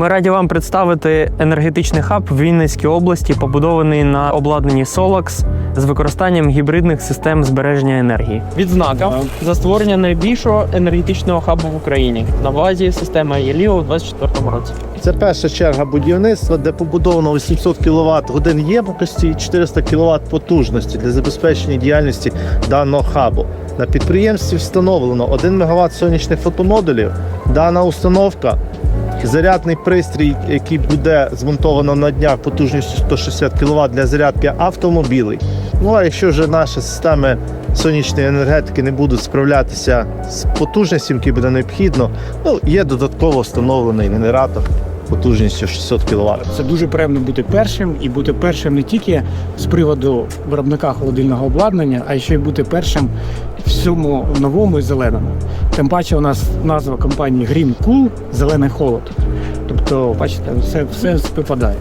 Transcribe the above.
Ми раді вам представити енергетичний хаб в Вінницькій області, побудований на обладнанні Solax з використанням гібридних систем збереження енергії. Відзнака за створення найбільшого енергетичного хабу в Україні на базі системи ЄЛІО у 2024 році. Це перша черга будівництва, де побудовано 800 кВт годин ємкості і 400 кВт потужності для забезпечення діяльності даного хабу. На підприємстві встановлено 1 МВт сонячних фотомодулів. Дана установка, зарядний пристрій, який буде змонтовано на днях потужністю 160 кВт для зарядки автомобілів. Ну а якщо вже наші системи сонячної енергетики не будуть справлятися з потужністю, які буде необхідно, ну є додатково встановлений генератор потужністю 600 кВт. Це дуже приємно бути першим і бути першим не тільки з приводу виробника холодильного обладнання, а ще й бути першим всьому новому і зеленому. Тим паче, у нас назва компанії Green Cool зелений холод. Тобто, бачите, все, все співпадає.